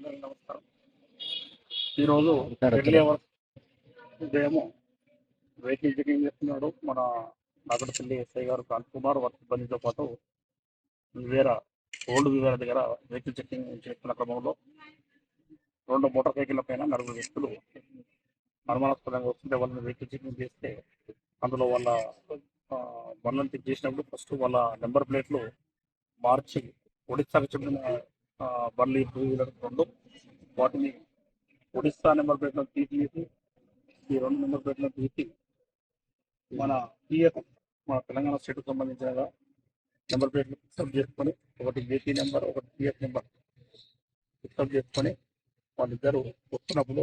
అందరికీ నమస్కారం. ఈరోజు ఉదయము వెహికల్ చెకింగ్ చేస్తున్నాడు? మన నాగడపల్లి ఎస్ఐ గారు కాంత్ కుమార్ వారి సిబ్బందితో పాటు వివేర ఓల్డ్ వివేర దగ్గర వెహికల్ చెకింగ్ చేస్తున్న క్రమంలో రెండు మోటార్ సైకిళ్ళ పైన నలుగురు వ్యక్తులు అనుమానాస్పదంగా వస్తుంటే వాళ్ళని వెహికల్ చెకింగ్ చేస్తే అందులో వాళ్ళ బండ్లను చెక్ చేసినప్పుడు ఫస్ట్ వాళ్ళ నెంబర్ ప్లేట్లు మార్చి ఒడిశాకు చెందిన బండ్లు టూ వీలర్ రెండు. వాటిని ఒడిస్సా నెంబర్ ప్లేట్లో తీసి ఈ రెండు నెంబర్ ప్లేట్లో తీసి మన పిఎఫ్ మన తెలంగాణ స్టేట్కి సంబంధించిన నెంబర్ ప్లేట్లు ఫిక్సప్ చేసుకొని ఒకటి ఏపీ నెంబర్ ఒకటి పిఎఫ్ నెంబర్ ఫిక్సప్ చేసుకొని వాళ్ళిద్దరు వస్తున్నప్పుడు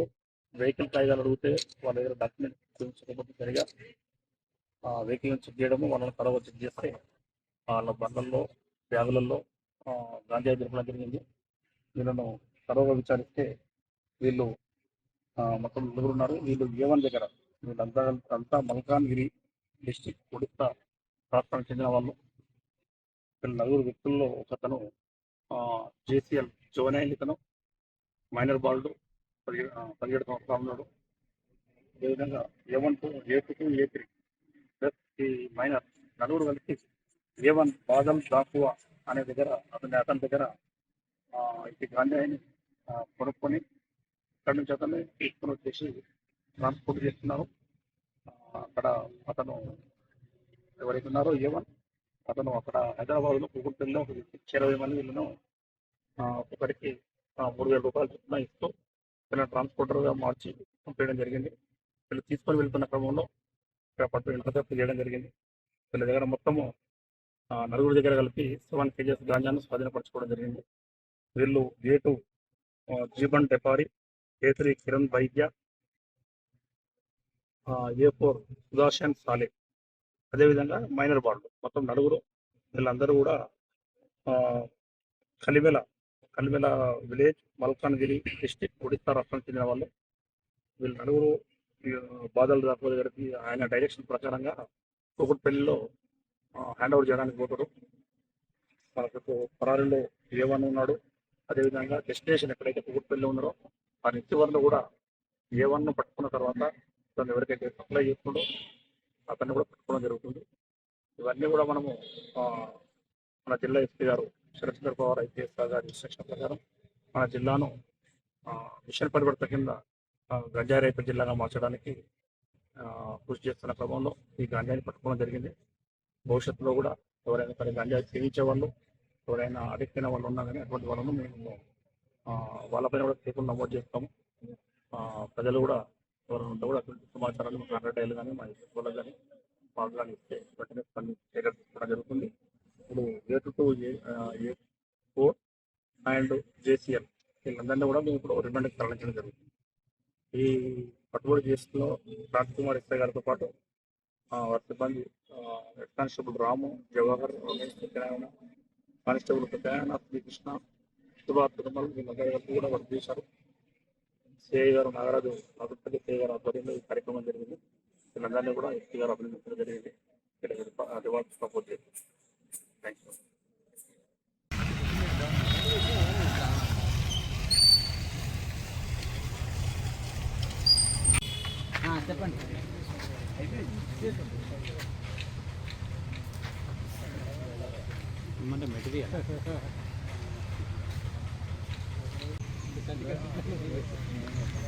వెహికల్ కాగితాలు అడిగితే వాళ్ళ దగ్గర డాక్యుమెంట్ చూపించకపోతే సరిగా ఆ వెహికల్ చెక్ చేయడము వాళ్ళని కడవ చెక్ చేస్తే వాళ్ళ బండ్లలో బ్యాగులలో ఆ, గాంజా జరిగింది. వీళ్ళను తరువుగా విచారిస్తే వీళ్ళు మొత్తం నలుగురు ఉన్నారు. వీళ్ళు ఏవన్ దగ్గర వీళ్ళంతా అంతా మల్కాన్గిరి డిస్టిక్ ఒడిస్సా రాష్ట్రానికి చెందిన వాళ్ళు. వీళ్ళ నలుగురు వ్యక్తుల్లో ఒకతను జేసీఎల్ జోనైల్ ఇతను మైనర్ బాలుడు పదిహేడు పదిహేడు సంవత్సరాలు ఉన్నాడు. అదేవిధంగా A one two A two A three plus ఈ మైనర్ నలుగురు కలిసి ఏ వన్ బాదం దాకువా అనే దగ్గర అతని అతని దగ్గర ఆ, ఇది గాంజాయిని కొనుక్కొని అక్కడి నుంచి అతన్ని తీసుకొని వచ్చేసి ట్రాన్స్పోర్ట్ చేస్తున్నారు. ఆ, అక్కడ అతను ఎవరైతే ఉన్నారో ఏ వన్ అతను అక్కడ హైదరాబాద్లో కూకుంటుల్లో ఒక వ్యక్తి ఇరవై మంది వీళ్ళను ఒకరికి మూడు వేల రూపాయలు చొప్పున ఇస్తూ వీళ్ళని ట్రాన్స్పోర్టర్గా మార్చి పంపించడం జరిగింది. వీళ్ళు తీసుకొని వెళ్తున్న క్రమంలో ఇక్కడ పట్టు ఇంటర్సెప్ట్ చేయడం జరిగింది. వీళ్ళ దగ్గర మొత్తము నలుగురు దగ్గర కలిపి సెవెన్ కేజెస్ గాంజాను స్వాధీనపరచుకోవడం జరిగింది. వీళ్ళు A two Jiban Tepari A three Kiran Vaidya A four Sudarshan సాలే. అదేవిధంగా మైనర్ బాండ్ మొత్తం నలుగురు. వీళ్ళందరూ కూడా ఆ, కలివెల కలివెల విలేజ్ మల్కాన్గిరి డిస్టిక్ ఒడిస్సా రాష్ట్రానికి చెందిన వాళ్ళు. వీళ్ళు నలుగురు బాధలు రాకపోతే ఆయన డైరెక్షన్ ప్రకారంగా కూకట్పల్లిలో హ్యాండ్ ఓవర్ చేయడానికి పోతాడు మనకు పరారీలో ఏ వన్ ఉన్నాడు అదేవిధంగా డెస్టినేషన్ ఎక్కడైతే కూకట్పల్లి ఉన్నారో ఆ రిసీవర్లు కూడా ఏ వన్ను పట్టుకున్న తర్వాత తను ఎవరికైతే సప్లై చేస్తుండో అతన్ని కూడా పట్టుకోవడం జరుగుతుంది. ఇవన్నీ కూడా మనము ఆ, మన జిల్లా ఎస్పీ గారు శరత్చంద్ర పవార్ ఐపీఎస్ గారి ఇన్స్ట్రక్షన్ ప్రకారం మన జిల్లాను మిషన్ పరివర్త కింద ఆ, గంజాయి రైతు జిల్లాగా మార్చడానికి ఆ, కృషి చేస్తున్న క్రమంలో ఈ గంజాయిని పట్టుకోవడం జరిగింది. భవిష్యత్తులో కూడా ఎవరైనా సరే గంజాయి సేవించే వాళ్ళు ఎవరైనా అడిక్ట్ అయిన వాళ్ళు ఉన్నా కానీ అటువంటి వాళ్ళను మేము వాళ్ళపైన కూడా కేసులు నమోదు చేస్తాము. ప్రజలు కూడా ఎవరైనా ఉంటే కూడా అటువంటి సమాచారాలు మా కన్నడలు కానీ మా వాళ్ళకి కానీ వాళ్ళు కానీ ఇస్తే వెంటనే స్పంది జరుగుతుంది. ఇప్పుడు A two A four and JCL వీళ్ళందరినీ కూడా మేము ఇప్పుడు రిమాండ్కి తరలించడం జరుగుతుంది. ఈ పట్టుబడి కేసులో రాజ్ కుమార్ ఎస్ఐ గారితో పాటు ఆ, సిబ్బంది ఆ, head constable Ramu Jawahar Ramesh Satyanarayana constable Satyanarayana Srikrishna Subhash Tirumala వీళ్ళందరూ కూడా వర్క్ చేశారు. సిఐ గారు నాగరాజు అభివృద్ధి సిఐ గారు ఆధ్వర్యంలో ఈ కార్యక్రమం జరిగింది. వీళ్ళందరినీ కూడా ఎస్పీ గారు అభినందించడం జరిగింది. ఇక్కడ రివార్డ్ సపోర్ట్ చేశారు. థ్యాంక్ యూ നമ്മുടെ material Thank you.